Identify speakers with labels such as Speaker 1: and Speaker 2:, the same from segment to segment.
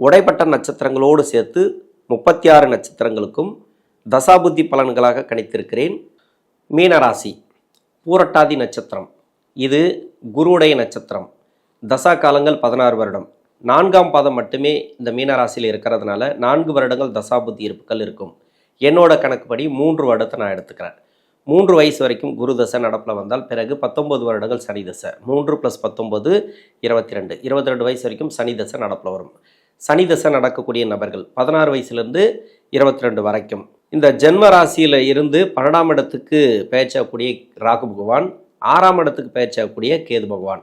Speaker 1: உடைப்பட்ட நட்சத்திரங்களோடு சேர்த்து முப்பத்தி ஆறு நட்சத்திரங்களுக்கும் தசாபுத்தி பலன்களாக கணித்திருக்கிறேன். மீனராசி பூரட்டாதி நட்சத்திரம். இது குருவுடைய நட்சத்திரம். தசா காலங்கள் பதினாறு வருடம். நான்காம் பாதம் மட்டுமே இந்த மீனராசியில் இருக்கிறதுனால நான்கு வருடங்கள் தசாபுத்தி இருப்புகள் இருக்கும். என்னோட கணக்குப்படி மூன்று வருடத்தை நான் எடுத்துக்கிறேன். மூன்று வயசு வரைக்கும் குரு தசை நடப்பில் வந்தால் பிறகு பத்தொம்பது வருடங்கள் சனி தசை. மூன்று ப்ளஸ் பத்தொம்பது இருபத்தி ரெண்டு. இருபத்தி ரெண்டு வயசு வரைக்கும் சனி தசை நடப்பில் வரும். சனி தசை நடக்கக்கூடிய நபர்கள் பதினாறு வயசுலேருந்து இருபத்தி ரெண்டு வரைக்கும். இந்த ஜென்ம ராசியில் இருந்து பன்னெண்டாம் இடத்துக்கு பெயர்ச்சக்கூடிய ராகு பகவான் ஆறாம் இடத்துக்கு பெயர்ச்சக்கூடிய கேது பகவான்.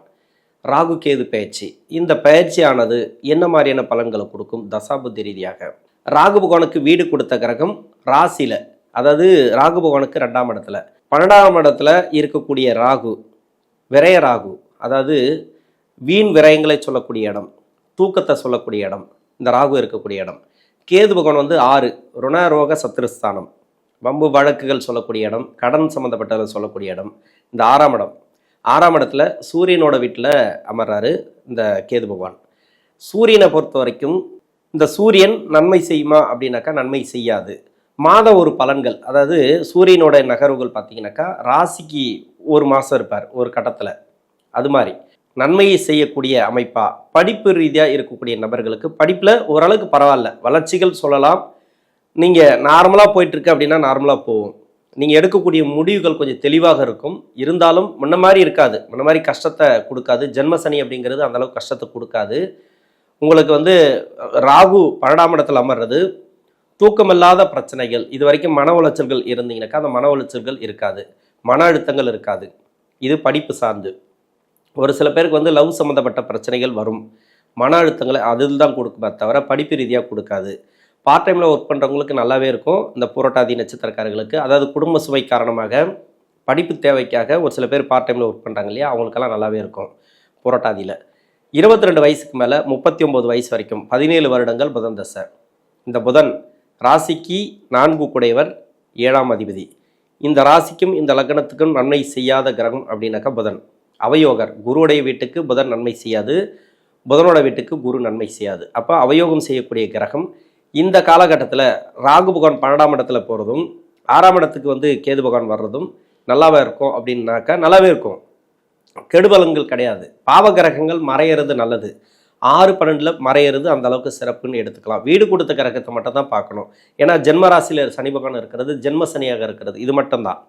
Speaker 1: ராகு கேது பயிற்சி இந்த பயிற்சியானது என்ன மாதிரியான பலன்களை கொடுக்கும்? தசாபுத்தி ரீதியாக. ராகு பகவானுக்கு வீடு கொடுத்த கிரகம் ராசியில் அதாவது ராகு பகவானுக்கு ரெண்டாம் இடத்துல. பன்னெண்டாம் இடத்துல இருக்கக்கூடிய ராகு விரய ராகு அதாவது வீண் விரயங்களை சொல்லக்கூடிய இடம். தூக்கத்தை சொல்லக்கூடிய இடம் இந்த ராகு இருக்கக்கூடிய இடம். கேது பகவான் வந்து ஆறு ருணரோக சத்ருஸ்தானம். வம்பு வழக்குகள் சொல்லக்கூடிய இடம் கடன் சம்மந்தப்பட்டதை சொல்லக்கூடிய இடம் இந்த ஆறாம் இடம். ஆறாம் இடத்துல சூரியனோட வீட்டில் அமர்றாரு இந்த கேது பகவான். சூரியனை பொறுத்த வரைக்கும் இந்த சூரியன் நன்மை செய்யுமா அப்படின்னாக்கா நன்மை செய்யாது. மாத ஒரு பலன்கள் அதாவது சூரியனோட நகர்வுகள் பார்த்தீங்கன்னாக்கா ராசிக்கு ஒரு மாதம் இருப்பார் ஒரு கட்டத்தில். அது மாதிரி. நன்மையை செய்யக்கூடிய அமைப்பா? படிப்பு ரீதியாக இருக்கக்கூடிய நபர்களுக்கு படிப்பில் ஓரளவுக்கு பரவாயில்ல. வளர்ச்சிகள் சொல்லலாம். நீங்கள் நார்மலாக போயிட்டுருக்கு அப்படின்னா நார்மலாக போகும். நீங்கள் எடுக்கக்கூடிய முடிவுகள் கொஞ்சம் தெளிவாக இருக்கும். இருந்தாலும் முன்ன மாதிரி இருக்காது. முன்ன மாதிரி கஷ்டத்தை கொடுக்காது. ஜென்மசனி அப்படிங்கிறது அந்த அளவுக்கு கஷ்டத்தை கொடுக்காது. உங்களுக்கு வந்து ராகு பன்னெண்டாம் இடத்துல அமர்றது. தூக்கமில்லாத பிரச்சனைகள். இது வரைக்கும் மன உளைச்சல்கள் இருந்தீங்கன்னாக்கா அந்த மன உளைச்சல்கள் இருக்காது. மன அழுத்தங்கள் இருக்காது. இது படிப்பு சார்ந்து. ஒரு சில பேருக்கு வந்து லவ் சம்மந்தப்பட்ட பிரச்சனைகள் வரும். மன அழுத்தங்களை அதில் தான் கொடுக்குமே தவிர படிப்பு ரீதியாக கொடுக்காது. பார்ட் டைமில் ஒர்க் பண்ணுறவங்களுக்கு நல்லாவே இருக்கும். இந்த புரட்டாதி நட்சத்திரக்காரர்களுக்கு அதாவது குடும்ப சுவை காரணமாக படிப்பு தேவைக்காக ஒரு சில பேர் பார்ட் டைமில் ஒர்க் பண்ணுறாங்க இல்லையா? அவங்களுக்கெல்லாம் நல்லாவே இருக்கும் புரட்டாதியில். இருபத்தி ரெண்டு வயசுக்கு மேலே முப்பத்தி ஒம்பது வயசு வரைக்கும் பதினேழு வருடங்கள் புதன் தசை. இந்த புதன் ராசிக்கு நான்கு குடையவர் ஏழாம் அதிபதி. இந்த ராசிக்கும் இந்த லக்னத்துக்கும் நன்மை செய்யாத கிரகம் அப்படின்னாக்கா புதன். அவயோகர். குருவுடைய வீட்டுக்கு புதன் நன்மை செய்யாது. புதனோட வீட்டுக்கு குரு நன்மை செய்யாது. அப்போ அவயோகம் செய்யக்கூடிய கிரகம் இந்த காலகட்டத்தில் ராகு பகவான் பன்னெண்டாம் இடத்துல போகிறதும் ஆறாம் இடத்துக்கு வந்து கேது பகவான் வர்றதும் நல்லாவே இருக்கும் அப்படின்னாக்கா நல்லாவே இருக்கும். கெடுபலங்கள் கிடையாது. பாவ கிரகங்கள் மறையிறது நல்லது. ஆறு பன்னெண்டில் மறையிறது அந்த அளவுக்கு சிறப்புன்னு எடுத்துக்கலாம். வீடு கொடுத்த கிரகத்தை மட்டும் தான் பார்க்கணும். ஏன்னா ஜென்மராசியில் சனி பகவான் இருக்கிறது ஜென்ம சனியாக இருக்கிறது. இது மட்டும்தான்.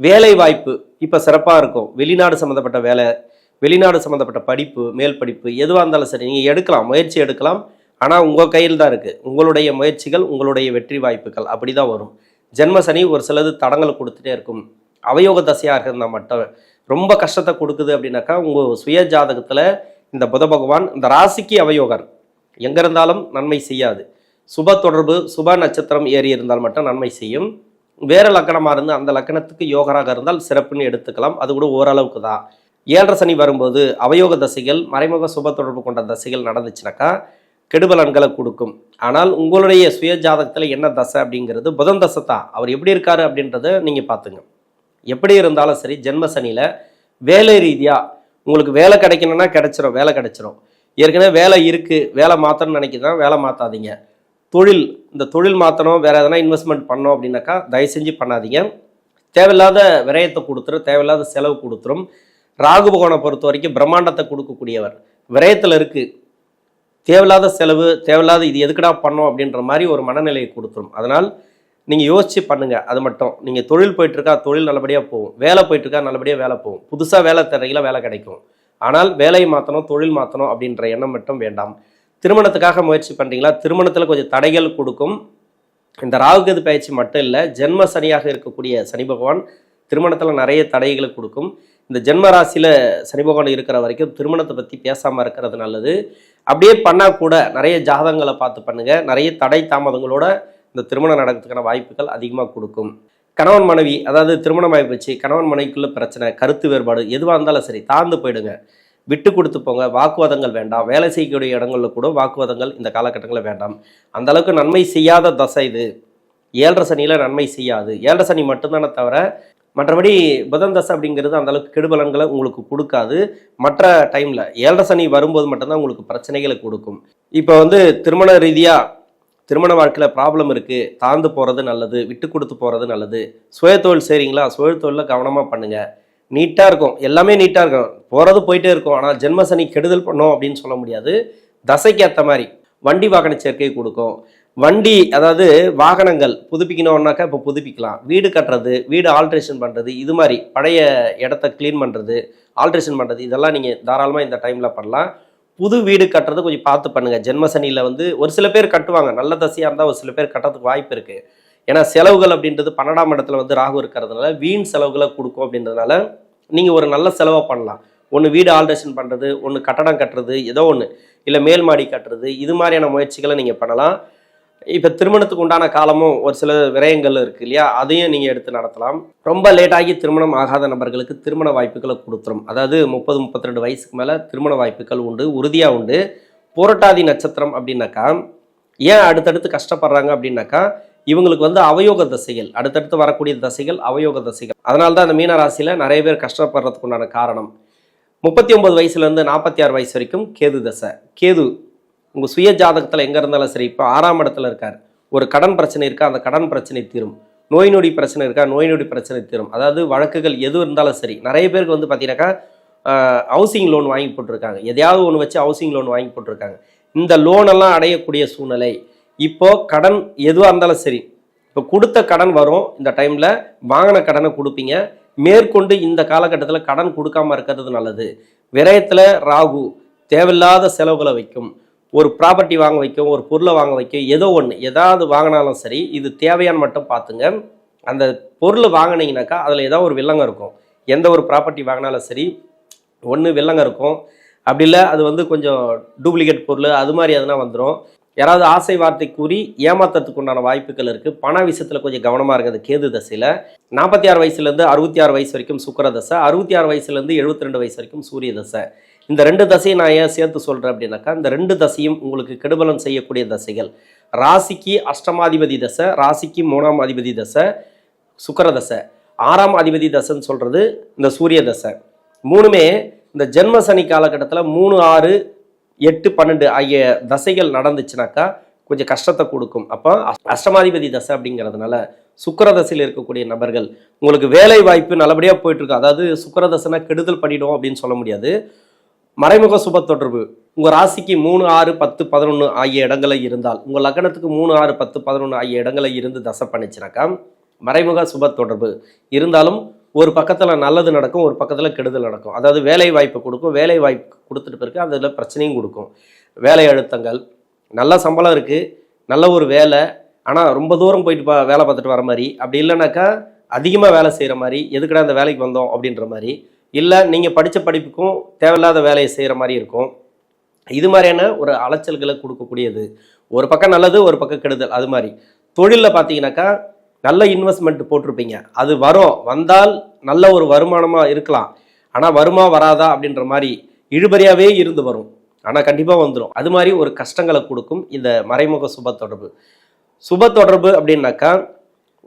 Speaker 1: வேலை வாய்ப்பு இப்போ சிறப்பாக இருக்கும். வெளிநாடு சம்மந்தப்பட்ட வேலை வெளிநாடு சம்மந்தப்பட்ட படிப்பு மேல் படிப்பு எதுவாக இருந்தாலும் சரி நீங்கள் எடுக்கலாம் முயற்சி எடுக்கலாம். ஆனால் உங்கள் கையில் தான் இருக்குது உங்களுடைய முயற்சிகள் உங்களுடைய வெற்றி வாய்ப்புகள் அப்படி தான் வரும். ஜென்ம சனி ஒரு சிலது தடங்களை கொடுத்துட்டே இருக்கும். அவயோக தசையாக இருந்தால் மட்டும் ரொம்ப கஷ்டத்தை கொடுக்குது அப்படின்னாக்கா உங்கள் சுய ஜாதகத்தில் இந்த புத பகவான் இந்த ராசிக்கு அவயோகர். எங்கே இருந்தாலும் நன்மை செய்யாது. சுப தொடர்பு சுப நட்சத்திரம் ஏறி இருந்தால் மட்டும் நன்மை செய்யும். வேற லக்கணமாக இருந்து அந்த லக்கணத்துக்கு யோகராக இருந்தால் சிறப்புன்னு எடுத்துக்கலாம். அது கூட ஓரளவுக்கு தான். ஏழரை சனி வரும்போது அவயோக தசைகள் மறைமுக சுப தொடர்பு கொண்ட தசைகள் நடந்துச்சுனாக்கா கெடுபலன்களை கொடுக்கும். ஆனால் உங்களுடைய சுய ஜாதகத்தில் என்ன தசை அப்படிங்கிறது புதன் தசை தான். அவர் எப்படி இருக்காரு அப்படின்றத நீங்கள் பார்த்துங்க. எப்படி இருந்தாலும் சரி ஜென்ம சனியில் வேலை ரீதியாக உங்களுக்கு வேலை கிடைக்கணும்னா கிடைச்சிரும் வேலை கிடைச்சிரும். ஏற்கனவே வேலை இருக்குது வேலை மாற்றணும்னு நினைக்கிறதா வேலை மாற்றாதீங்க தொழில் இந்த தொழில் மாற்றணும் வேறு எதனா இன்வெஸ்ட்மெண்ட் பண்ணோம் அப்படின்னாக்கா தயவு செஞ்சு பண்ணாதீங்க. தேவையில்லாத விரயத்தை கொடுத்துரும் தேவையில்லாத செலவு கொடுத்துரும். ராகு பகவானை பொறுத்த வரைக்கும் பிரம்மாண்டத்தை கொடுக்கக்கூடியவர். விரயத்தில் இருக்குது தேவையில்லாத செலவு தேவையில்லாத இது எதுக்குடா பண்ணோம் அப்படின்ற மாதிரி ஒரு மனநிலையை கொடுத்துரும். அதனால் நீங்கள் யோசிச்சு பண்ணுங்கள் அது மட்டும். நீங்கள் தொழில் போயிட்டுருக்கா தொழில் நல்லபடியாக போகும். வேலை போயிட்டுருக்கா நல்லபடியாக வேலை போகும். புதுசாக வேலை தரையில் வேலை கிடைக்கும். ஆனால் வேலையை மாற்றணும் தொழில் மாற்றணும் அப்படின்ற எண்ணம் மட்டும் வேண்டாம். திருமணத்துக்காக முயற்சி பண்ணுறீங்களா திருமணத்தில் கொஞ்சம் தடைகள் கொடுக்கும். இந்த ராகுகது பயிற்சி மட்டும் இல்லை ஜென்ம சனியாக இருக்கக்கூடிய சனி பகவான் திருமணத்தில் நிறைய தடைகளை கொடுக்கும். இந்த ஜென்ம ராசியில் சனி பகவான் இருக்கிற வரைக்கும் திருமணத்தை பற்றி பேசாமல் இருக்கிறது நல்லது. அப்படியே பண்ணால் கூட நிறைய ஜாதகங்களை பார்த்து பண்ணுங்கள் நிறைய தடை தாமதங்களோட இந்த திருமணம் நடக்கிறதுக்கான வாய்ப்புகள் அதிகமாக கொடுக்கும். கணவன் மனைவி அதாவது திருமணம் ஆகிப்போச்சு கணவன் மனைவிக்குள்ளே பிரச்சனை கருத்து வேறுபாடு எதுவாக இருந்தாலும் சரி தாழ்ந்து போயிடுங்க. விட்டு கொடுத்து போங்க. வாக்குவாதங்கள் வேண்டாம். வேலை செய்யக்கூடிய இடங்களில் கூட வாக்குவாதங்கள் இந்த காலகட்டங்களில் வேண்டாம். அந்த அளவுக்கு நன்மை செய்யாத தசை இது. ஏழரை சனியில் நன்மை செய்யாது. ஏழரை சனி மட்டும்தானே தவிர மற்றபடி புதன் தசை அப்படிங்கிறது அந்தளவுக்கு கெடுபலன்களை உங்களுக்கு கொடுக்காது. மற்ற டைமில் ஏழரை சனி வரும்போது மட்டும்தான் உங்களுக்கு பிரச்சனைகளை கொடுக்கும். இப்போ வந்து திருமண ரீதியாக திருமண வாழ்க்கையில் ப்ராப்ளம் இருக்குது தாழ்ந்து போகிறது நல்லது விட்டு கொடுத்து போகிறது நல்லது. சுயத்தொழில் செய்கிறீங்களா சுயதொழிலில் கவனமாக பண்ணுங்கள் நீட்டாக இருக்கும். எல்லாமே நீட்டாக இருக்கும். போகிறது போயிட்டே இருக்கும். ஆனால் ஜென்ம சனி கெடுதல் பண்ணோம் அப்படின்னு சொல்ல முடியாது. தசைக்கு ஏற்ற மாதிரி வண்டி வாகன சேர்க்கை கொடுக்கும். வண்டி அதாவது வாகனங்கள் புதுப்பிக்கணும்னாக்கா இப்போ புதுப்பிக்கலாம். வீடு கட்டுறது வீடு ஆல்ட்ரேஷன் பண்ணுறது இது மாதிரி பழைய இடத்த க்ளீன் பண்ணுறது ஆல்ட்ரேஷன் பண்ணுறது இதெல்லாம் நீங்கள் தாராளமாக இந்த டைமில் பண்ணலாம். புது வீடு கட்டுறது கொஞ்சம் பார்த்து பண்ணுங்கள் ஜென்ம சனியில் வந்து ஒரு சில பேர் கட்டுவாங்க. நல்ல தசையாக இருந்தால் ஒரு சில பேர் கட்டுறதுக்கு வாய்ப்பு இருக்குது ஏன்னா செலவுகள் அப்படின்றது பன்னெண்டாம் இடத்துல வந்து ராகு இருக்கிறதுனால வீண் செலவுகளை கொடுக்கும் அப்படின்றதுனால நீங்கள் ஒரு நல்ல செலவை பண்ணலாம். ஒன்று வீடு ஆல்ட்ரேஷன் பண்ணுறது ஒன்று கட்டடம் கட்டுறது ஏதோ ஒன்று இல்லை மேல் மாடி கட்டுறது இது மாதிரியான முயற்சிகளை நீங்கள் பண்ணலாம். இப்போ திருமணத்துக்கு உண்டான காலமும் ஒரு சில விரயங்கள் இருக்குது இல்லையா? அதையும் நீங்கள் எடுத்து நடத்தலாம். ரொம்ப லேட்டாகி திருமணம் ஆகாத நபர்களுக்கு திருமண வாய்ப்புகளை கொடுத்துரும். அதாவது முப்பது முப்பத்தி ரெண்டு வயசுக்கு மேலே திருமண வாய்ப்புகள் உண்டு உறுதியாக உண்டு. புரட்டாதி நட்சத்திரம் அப்படின்னாக்கா ஏன் அடுத்தடுத்து கஷ்டப்படுறாங்க அப்படின்னாக்கா இவங்களுக்கு வந்து அவயோக தசைகள் அடுத்தடுத்து வரக்கூடிய தசைகள் அவயோக தசைகள். அதனால தான் அந்த மீன ராசியில் நிறைய பேர் கஷ்டப்படுறதுக்கு உண்டான காரணம். முப்பத்தி ஒன்பது வயசுலேருந்து நாற்பத்தி ஆறு வயசு வரைக்கும் கேது தசை. கேது உங்கள் சுய ஜாதகத்தில் எங்கே இருந்தாலும் சரி இப்போ ஆறாம் இடத்துல இருக்கார். ஒரு கடன் பிரச்சனை இருக்கா அந்த கடன் பிரச்சனை தீரும். நோய் நொடி பிரச்சனை இருக்கா நோய் நொடி பிரச்சனை தீரும். அதாவது வழக்குகள் எது இருந்தாலும் சரி நிறைய பேருக்கு வந்து பார்த்தீங்கன்னாக்கா ஹவுசிங் லோன் வாங்கி போட்டிருக்காங்க. எதையாவது ஒன்று வச்சு ஹவுசிங் லோன் வாங்கி போட்டிருக்காங்க. இந்த லோனெல்லாம் அடையக்கூடிய சூழ்நிலை இப்போ கடன் எதுவாக இருந்தாலும் சரி இப்போ கொடுத்த கடன் வரும் இந்த டைமில் வாங்கின கடனை கொடுப்பீங்க. மேற்கொண்டு இந்த காலகட்டத்தில் கடன் கொடுக்காம இருக்கிறது நல்லது. விரயத்தில் ராகு தேவையில்லாத செலவுகளை வைக்கும். ஒரு ப்ராப்பர்ட்டி வாங்க வைக்கும் ஒரு பொருளை வாங்க வைக்கும் ஏதோ ஒன்று ஏதாவது வாங்கினாலும் சரி இது தேவையான்னு மட்டும் பார்த்துங்க. அந்த பொருள் வாங்கினீங்கனாக்கா அதில் ஏதாவது ஒரு வில்லங்கம் இருக்கும். எந்த ஒரு ப்ராப்பர்ட்டி வாங்கினாலும் சரி ஒன்று வில்லங்கம் இருக்கும். அப்படி இல்லை அது வந்து கொஞ்சம் டூப்ளிகேட் பொருள் அது மாதிரி எதனா வந்துடும் யாராவது ஆசை வார்த்தை கூறி ஏமாத்துறதுக்கு உண்டான வாய்ப்புகள் இருக்குது பண விஷயத்தில் கொஞ்சம் கவனமாக இருக்குது கேது தசையில். நாற்பத்தி ஆறு வயசுலேருந்து அறுபத்தி ஆறு வயசு வரைக்கும் சுக்கர தசை அறுபத்தி ஆறு வயசுலேருந்து எழுபத்தி ரெண்டு வயசு வரைக்கும் சூரிய தசை. இந்த ரெண்டு தசையை நான் ஏன் சேர்த்து சொல்கிறேன் அப்படின்னாக்கா இந்த ரெண்டு தசையும் உங்களுக்கு கெடுபலம் செய்யக்கூடிய தசைகள். ராசிக்கு அஷ்டமாதிபதி தசை ராசிக்கு மூணாம் அதிபதி தசை சுக்கர தசை. ஆறாம் அதிபதி தசைன்னு சொல்கிறது இந்த சூரிய தசை. மூணுமே இந்த ஜென்ம சனி காலகட்டத்தில் மூணு ஆறு எட்டு பன்னெண்டு ஆகிய தசைகள் நடந்துச்சுனாக்கா கொஞ்சம் கஷ்டத்தை கொடுக்கும். அப்போ அஷ்டமாதிபதி தசை அப்படிங்கிறதுனால சுக்கிர தசையில் இருக்கக்கூடிய நபர்கள் உங்களுக்கு வேலை வாய்ப்பு நல்லபடியாக போயிட்டுருக்கு. அதாவது சுக்கர தசைனா கெடுதல் பண்ணிடும் அப்படின்னு சொல்ல முடியாது. மறைமுக சுப தொடர்பு. உங்கள் ராசிக்கு மூணு ஆறு பத்து பதினொன்று ஆகிய இடங்களில் இருந்தால் உங்கள் லக்னத்துக்கு மூணு ஆறு பத்து பதினொன்று ஆகிய இடங்களில் இருந்து தசை பண்ணிச்சுனாக்கா மறைமுக சுப தொடர்பு. இருந்தாலும் ஒரு பக்கத்தில் நல்லது நடக்கும் ஒரு பக்கத்தில் கெடுதல் நடக்கும். அதாவது வேலை வாய்ப்பு கொடுக்கும் வேலை வாய்ப்பு கொடுத்துட்டு பிறகு அதில் பிரச்சனையும் கொடுக்கும். வேலை அழுத்தங்கள் நல்ல சம்பளம் இருக்குது நல்ல ஒரு வேலை ஆனால் ரொம்ப தூரம் போயிட்டு பா வேலை பார்த்துட்டு வர மாதிரி. அப்படி இல்லைனாக்கா அதிகமாக வேலை செய்கிற மாதிரி எதுக்குடா அந்த வேலைக்கு வந்தோம் அப்படின்ற மாதிரி. இல்லை நீங்கள் படித்த படிப்புக்கும் தேவையில்லாத வேலையை செய்கிற மாதிரி இருக்கும். இது மாதிரியான ஒரு அலைச்சல்களை கொடுக்கக்கூடியது. ஒரு பக்கம் நல்லது ஒரு பக்கம் கெடுதல் அது மாதிரி. தொழிலில் பார்த்தீங்கன்னாக்கா நல்ல இன்வெஸ்ட்மெண்ட் போட்டிருப்பீங்க. அது வரும். வந்தால் நல்ல ஒரு வருமானமாக இருக்கலாம். ஆனால் வருமா வராதா அப்படின்ற மாதிரி இழுபறியாகவே இருந்து வரும். ஆனால் கண்டிப்பாக வந்துடும் அது மாதிரி ஒரு கஷ்டங்களை கொடுக்கும் இந்த மறைமுக சுப தொடர்பு. சுப தொடர்பு அப்படின்னாக்கா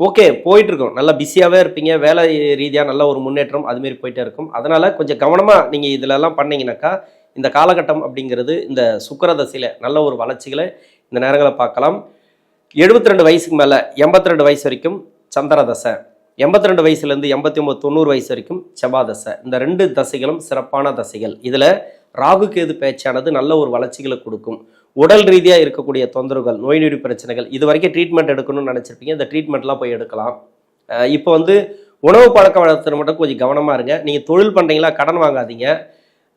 Speaker 1: ஓகே போயிட்டுருக்கோம். நல்லா பிஸியாகவே இருப்பீங்க. வேலை ரீதியாக நல்ல ஒரு முன்னேற்றம் அதுமாரி போயிட்டே இருக்கும். அதனால் கொஞ்சம் கவனமாக நீங்கள் இதிலெல்லாம் பண்ணிங்கனாக்கா இந்த காலகட்டம் அப்படிங்கிறது இந்த சுக்கிர தசையில் நல்ல ஒரு வளர்ச்சிகளை இந்த நேரங்களை பார்க்கலாம். எழுபத்தி ரெண்டு வயசுக்கு மேலே எண்பத்தி ரெண்டு வயசு வரைக்கும் சந்திர தசை எண்பத்தி ரெண்டு வயசுலேருந்து எண்பத்தி ஒம்பது தொண்ணூறு வயசு வரைக்கும் செவ்வாய் தசை இந்த ரெண்டு தசைகளும் சிறப்பான தசைகள். இதில் ராகு கேது பேச்சானது நல்ல ஒரு வளர்ச்சிகளை கொடுக்கும். உடல் ரீதியாக இருக்கக்கூடிய தொந்தரவுகள் நோய் நொடி பிரச்சனைகள் இது வரைக்கும் ட்ரீட்மெண்ட் எடுக்கணும்னு நினச்சிருப்பீங்க. இந்த ட்ரீட்மெண்ட்லாம் போய் எடுக்கலாம். இப்போ வந்து உணவு பழக்க வழக்கத்தில் மட்டும் கொஞ்சம் கவனமாக இருங்க. நீங்கள் தொழில் பண்ணுறீங்களா கடன் வாங்காதீங்க.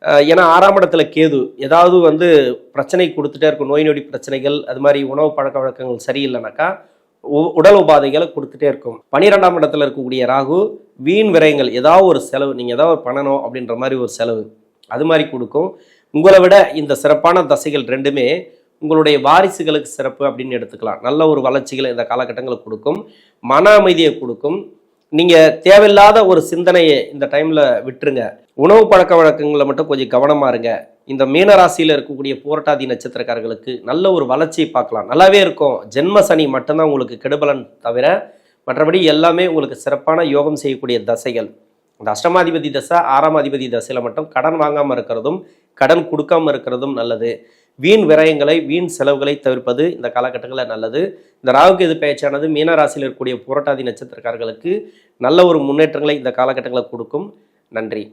Speaker 1: ஏன்னா ஆறாம் இடத்துல கேது. ஏதாவது வந்து பிரச்சனை கொடுத்துட்டே இருக்கும். நோய் நொடி பிரச்சனைகள் அது மாதிரி உணவு பழக்க வழக்கங்கள் சரியில்லைனாக்கா உ- உடல் உபாதைகளை கொடுத்துட்டே இருக்கும். பன்னிரெண்டாம் இடத்துல இருக்கக்கூடிய ராகு வீண் விரயங்கள் ஏதாவது ஒரு செலவு நீங்கள் ஏதாவது ஒரு பண்ணணும் அப்படின்ற மாதிரி ஒரு செலவு அது மாதிரி கொடுக்கும். உங்களை விட இந்த சிறப்பான தசைகள் ரெண்டுமே உங்களுடைய வாரிசுகளுக்கு சிறப்பு அப்படின்னு எடுத்துக்கலாம். நல்ல ஒரு வளர்ச்சிகளை இந்த காலகட்டங்களுக்கு கொடுக்கும். மன அமைதியை கொடுக்கும். நீங்கள் தேவையில்லாத ஒரு சிந்தனையை இந்த டைமில் விட்டுருங்க. உணவு பழக்க வழக்கங்களை மட்டும் கொஞ்சம் கவனமாக இருங்க. இந்த மீனராசியில் இருக்கக்கூடிய போராட்டாதி நட்சத்திரக்காரர்களுக்கு நல்ல ஒரு வளர்ச்சியை பார்க்கலாம். நல்லாவே இருக்கும். ஜென்ம சனி மட்டும்தான் உங்களுக்கு கெடுபலன் தவிர மற்றபடி எல்லாமே உங்களுக்கு சிறப்பான யோகம் செய்யக்கூடிய தசைகள். இந்த அஷ்டமாதிபதி தசை ஆறாம் அதிபதி தசையில் மட்டும் கடன் வாங்காமல் இருக்கிறதும் கடன் கொடுக்காம இருக்கிறதும் நல்லது. வீண் விரயங்களை வீண் செலவுகளை தவிர்ப்பது இந்த காலகட்டங்களில் நல்லது. இந்த ராகுக்கு எது பயிற்சியானது மீனராசியில் இருக்கக்கூடிய போராட்டாதி நட்சத்திரக்காரர்களுக்கு நல்ல ஒரு முன்னேற்றங்களை இந்த காலகட்டங்களில் கொடுக்கும். நன்றி.